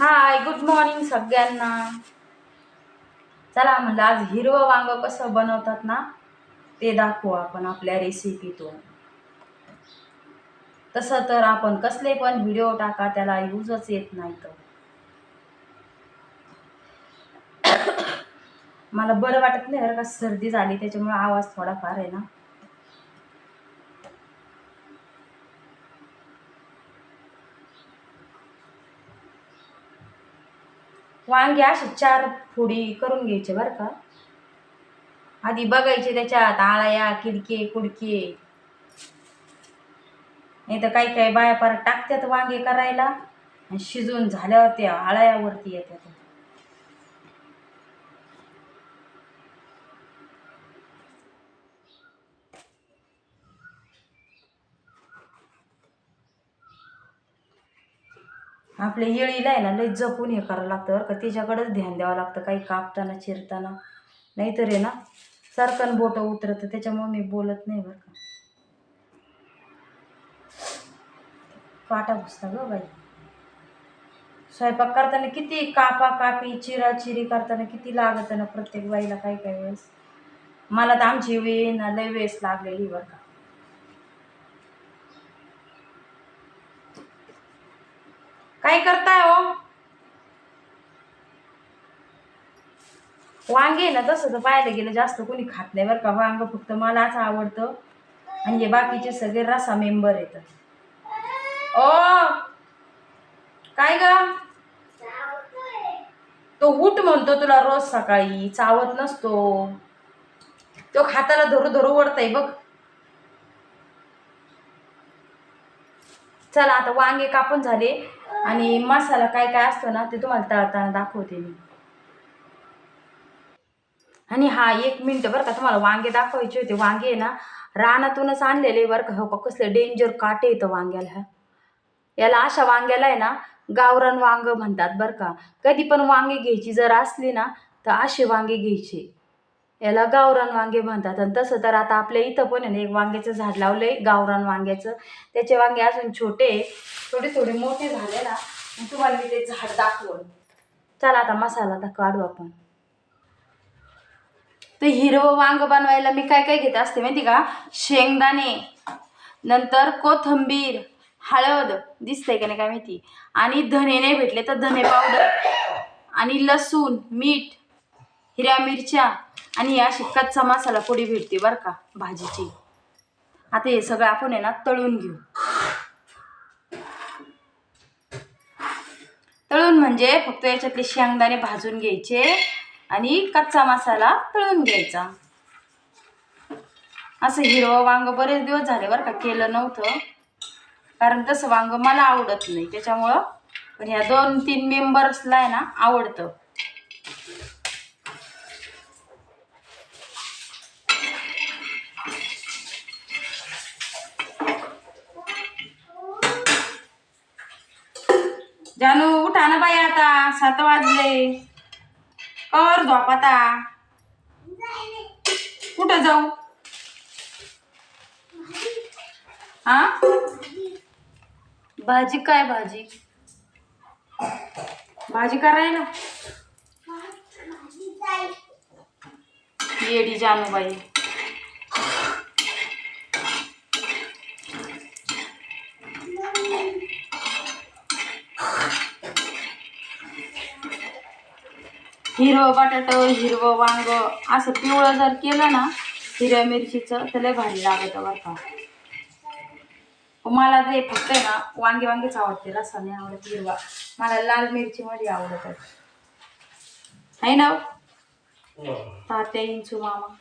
Hi good morning सगळ्यांना. चला म्हणलं आज हिरवं वांग कसं बनवतात ना ते दाखवू आपण आपल्या रेसिपीतून तसं तर आपण कसले पण व्हिडिओ टाका त्याला यूजच येत नाही तर. मला बरं वाटत नाही बरं का सर्दी झाली त्याच्यामुळे आवाज थोडाफार आहे ना. वांगे असे चार फोडी करून घ्यायचे बरं का. आधी बघायचे त्याच्यात आळ्या किडके कुडके. नाही तर काही काही बाया पार टाकतात वांगे करायला आणि शिजून झाल्यावर त्या आळ्यावरती येतात. आपल्या येळीला आहे ना लई जपून हे करावं लागतं बरं का. तिच्याकडंच ध्यान द्यावं लागतं काही कापताना चिरताना. नाहीतर आहे ना सरकन बोटं उतरतं त्याच्यामुळे मी बोलत नाही बरं का. काटा घुसता ग बाई. स्वयंपाक करताना किती कापा कापी चिरा चिरी करताना किती लागत ना प्रत्येक बाईला काही काही वेळेस. मला तर आमची वेळ ना लय वेळेस लागलेली बरं का. काय करताय हो? वांगे ना तसं तर पाहायला गेलं जास्त कोणी खात नाही बरं का. वांग फक्त मलाच आवडतं. आणि हे बाकीचे सगळे रसा मेंबर येतात ओ! काय ग? तो उठ म्हणतो तुला रोज सकाळी. चावत नसतो. तो खाताला धरू धरू ओढताय बघ. चला आता वांगे कापून झाले. आणि मसाला काय काय असतो ना ते तुम्हाला तळताना दाखवते मी. आणि हा एक मिनटं बरं का तुम्हाला वांगे दाखवायचे होते. वांगे आहे ना रानातूनच आणलेले बरं का. हो का कसले डेंजर काटे येतं वांग्याला. ह्या. याला अशा वांग्याला आहे ना गावरान वांग म्हणतात बरं का. कधी पण वांगे घ्यायची जर असली ना तर असे वांगे घ्यायचे. याला गावरान वांगे म्हणतात. आणि तसं तर आता आपल्या इथं पण आहे ना एक वांग्याचं झाड लावलं आहे गावरान वांग्याचं. त्याचे वांगे अजून छोटे थोडे थोडे मोठे झाले ना तुम्हाला मी ते झाड दाखवून. चला आता मसाला आता काढू आपण. तर हिरवं वांग बनवायला मी काय काय घेत असते माहिती का? शेंगदाणे नंतर कोथंबीर हळद. दिसतंय का नाही काय माहिती? आणि धने नाही भेटले तर धने पावडर. आणि लसूण मीठ. हिरव्या मिरच्या आणि या अशी कच्चा मसाला पुढे भेटते बरं का भाजीची. आता हे सगळं आपण आहे ना तळून घेऊ. तळून म्हणजे फक्त याच्यातले शेंगदाणे भाजून घ्यायचे आणि कच्चा मसाला तळून घ्यायचा. असं हिरवं वांग बरेच दिवस झाले बरं का केलं नव्हतं. कारण तसं वांग मला आवडत नाही. त्याच्यामुळं पण ह्या दोन तीन मेंबर्सला आहे ना आवडतं. जानू उठा ना बाई आता. सात वाजले. कवर झोप आता कुठं जाऊ? हा? भाजी काय भाजी? भाजी करायला येडी जानूबाई. हिरवं बटाटं हिरवं वांग असं पिवळं जर केलं ना हिरव्या मिरचीचं तर लय भारी लागतं बरं का. मला ते फक्त आहे ना वांगे वांगेच आवडते रसाने नाही आवडत हिरवा. मला लाल मिरची मध्ये आवडत. आहे ना? तात्या इंचू मामा.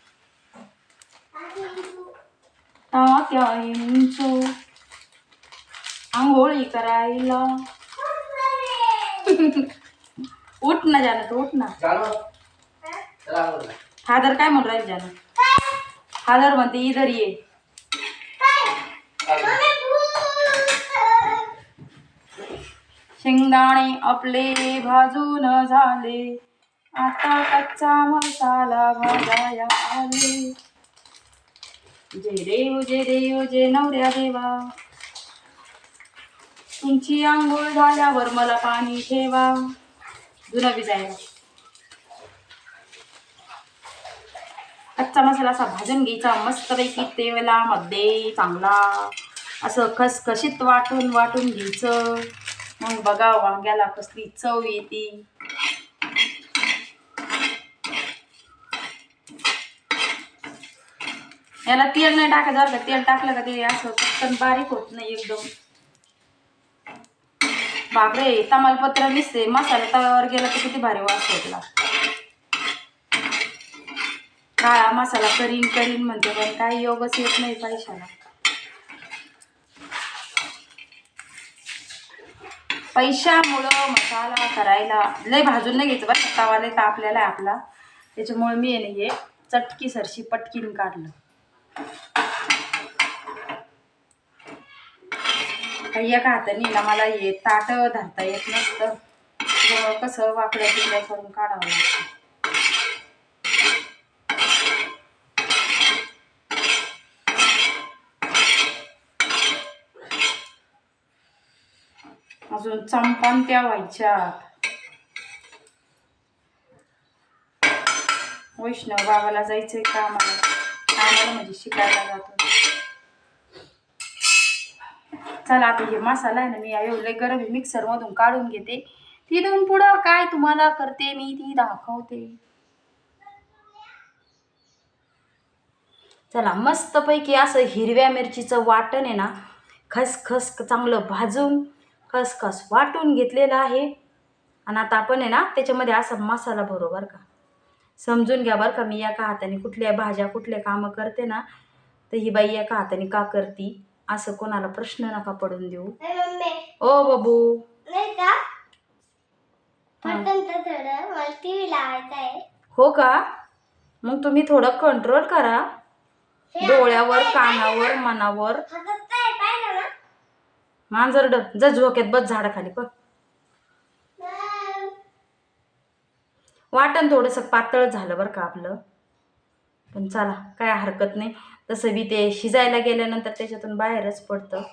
तात्या इंचू. आंघोळी करायला. उठ ना जाणं तू उठ ना. फादर काय म्हणून राहील जाणं फादर म्हणते इधर ये. शेंगदाणे आपले भाजून झाले. आता कच्चा मसाला भाजाया आले. जय देव जय देव जय नवऱ्या देवा. तुमची आंघोळ झाल्यावर मला पाणी ठेवा. जुनं भिजायला कच्चा मसाला असा भाजून घ्यायचा मस्तपैकी तेलामध्ये चांगला. असं खसखशीत वाटून वाटून घ्यायचं. मग बघा वांग्याला कसली चव येते. याला तेल नाही टाकायचं तेल टाकलं का ते असं पटकन बारीक होत नाही एकदम. बापरे तमालपत्र दिसते मसाला तव्यावर गेला तर किती भारी वास होतला काळा मसाला करीन करीन म्हणते पण काही योगच येत नाही पैशाला. पैशामुळं मसाला करायला लय भाजून नाही घ्यायचं बरं तवा लय तापलेला आहे आपला. त्याच्यामुळे मी आहे हे चटकी सरशी पटकीन काढलं. काही एका हाताने ना मला हे ताट धरता येत नसतं. त्यामुळं कसं वाकडं तिकडं करून काढावं लागतं? अजून चंपान त्या व्हायच्या वैष्णव बाबाला जायचंय कामाला. कामाला म्हणजे शिकायला जातो. चला आता हे मसाला आहे ना मी एवढे गरम मिक्सरमधून काढून घेते. तिथून पुढं काय तुम्हाला करते मी ती दाखवते. चला मस्तपैकी असं हिरव्या मिरचीचं वाटण आहे ना खसखस चांगलं भाजून खसखस वाटून घेतलेलं आहे. आणि आता आपण आहे ना त्याच्यामध्ये असा मसाला बरोबर का. समजून घ्या बरं का मी एका हाताने कुठल्या भाज्या कुठले कामं करते ना तर ही बाई एका हाताने का करती? असं कोणाला प्रश्न नका पडून देऊ. ओ बाबू. हा. हो का? मग तुम्ही थोडं कंट्रोल करा. डोळ्यावर कानावर मनावर. मांजरड जा झोक्यात बस झाडाखाली पण वाटण थोडंसं पातळ झालं बरं का आपलं. पण चला काय हरकत नाही. तसं बी ते शिजायला गेल्यानंतर त्याच्यातून बाहेरच पडतं.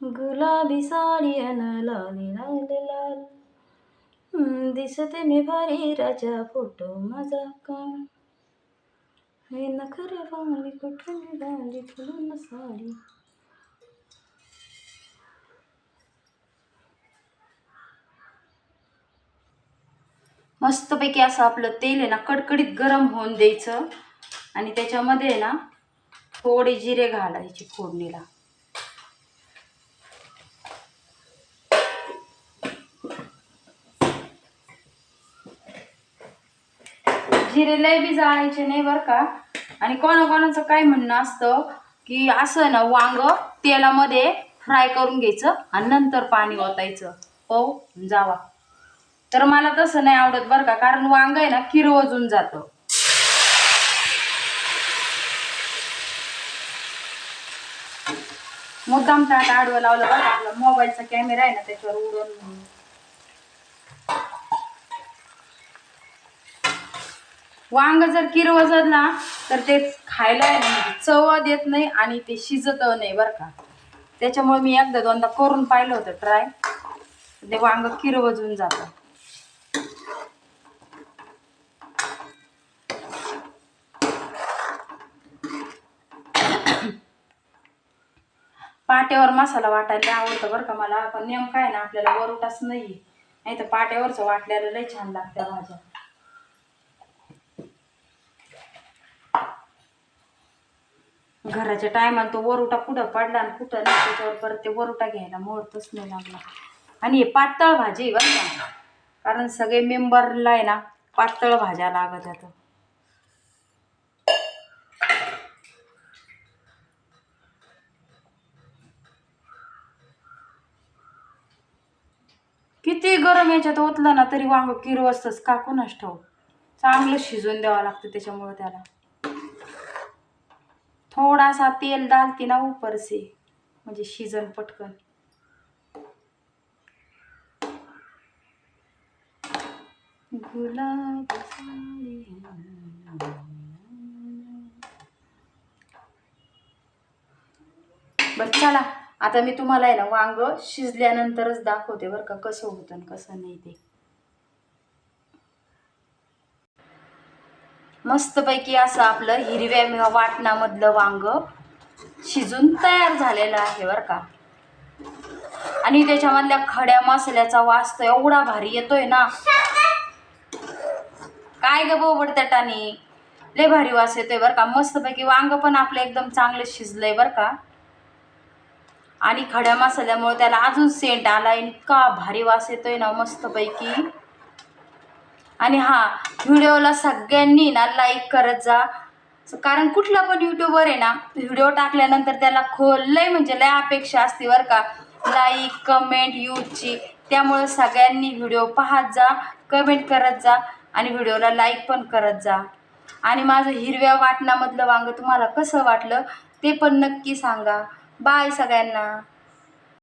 गुलाबी साडी अन लाली लाल. लाल दिसते मी भारी राजा फोटो माझा का हे नखरे वाली कुठे निघाली फुलून साडी. मस्तपैकी असं आपलं तेल आहे ना कडकडीत गरम होऊन द्यायचं. आणि त्याच्यामध्ये ना थोडे जिरे घालायचे फोडणीला. जिरे लय बी जाळायचे नाही बरं का? आणि कोणाकोणाचं काय म्हणणं असतं की असं ना वांग तेलामध्ये फ्राय करून घ्यायचं आणि नंतर पाणी ओतायचं. हो जावा. तर मला तसं नाही आवडत बरं का कारण वांग आहे ना किरवजून जातं. मुद्दाम ताट आडवं लावलं बरं आपला मोबाईलचा कॅमेरा आहे ना त्याच्यावर उडून. वांग जर किरवजत ना तर ते खायला आहे ना म्हणजे चव देत नाही आणि ते शिजत नाही बरं का. त्याच्यामुळे मी एकदा दोनदा करून पाहिलं होतं ट्राय. ते वांग किरवजून जातं. पाट्यावर मसाला वाटायला आवडतं बरं का मला. पण नेम काय ना आपल्याला वरुटाच नाही नाही तर पाट्यावरचं वाटल्याला लय छान लागत्या भाज्या. घराच्या टायमाला तो वरुटा कुठं पडला आणि कुठं नाही त्याच्यावर परत ते वरुटा घ्यायला मोडतच नाही लागला. आणि हे पातळ भाजी बरं का. कारण सगळे मेंबरला आहे ना पातळ भाज्या लागत आता किती गरम याच्यात ओतलं ना तरी वांग किरवस्तच का कोणाच ठेव चांगलं शिजवून द्यावं लागतं त्याच्यामुळं त्याला. थोडासा तेल डालती ना उपरसे म्हणजे शिजन पटकन. गुलाब साडी बरं चला. आता मी तुम्हाला आहे ना वांग शिजल्यानंतरच दाखवते बरं का कसं होतं कसं नाही ते. मस्तपैकी असं आपलं हिरव्या वाटणामधलं वांग शिजून तयार झालेलं आहे बरं का. आणि त्याच्यामधल्या खड्या मसाल्याचा वास तर एवढा भारी येतोय ना. काय ग बोबडतटाने लय भारी वास येतोय बरं का. मस्तपैकी वांग पण आपलं एकदम चांगलं शिजलंय बरं का. आणि खड्या मसाल्यामुळे त्याला अजून सेंट आला इतका भारी वास येतोय ना मस्तपैकी. आणि हा व्हिडिओला सगळ्यांनी ना लाईक करत जा. कारण कुठला पण यूट्यूबवर आहे ना व्हिडिओ टाकल्यानंतर त्याला खोल लय म्हणजे लय अपेक्षा असते बरं का. लाईक कमेंट यूजची त्यामुळे सगळ्यांनी व्हिडिओ पाहत जा कमेंट करत जा आणि व्हिडिओला लाईक पण करत जा. आणि माझं हिरव्या वाटणामधलं वांग तुम्हाला कसं वाटलं ते पण नक्की सांगा. बाय सगळ्यांना.